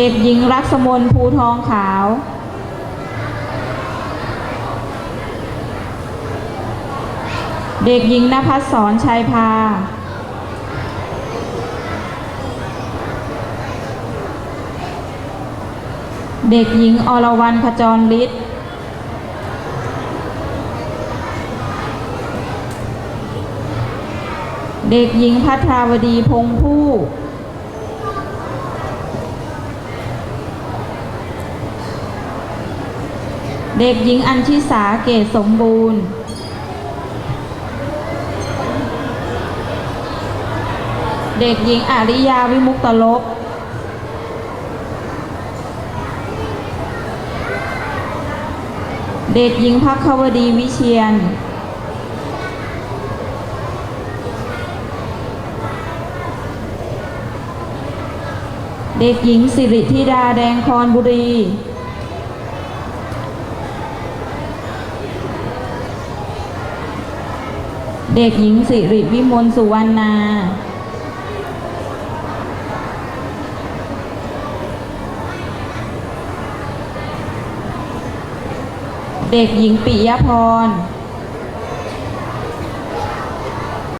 เด็กหญิงรักสมนภูทองขาว เด็กหญิงนภัสสรชัยพา เด็กหญิงอรวรรณขจรฤทธิ์เด็กหญิงพัทราวดีพงผู้ เด็กหญิงอัญชิสาเกตสมบูรณ์ เด็กหญิงอาริยาวิมุตตลบเด็กหญิงพักควดีวิเชียน เด็กหญิงสิริธิดาแดงคอนบุรี เด็กหญิงสิริวิมลสุวรรณา เด็กหญิงปิยพร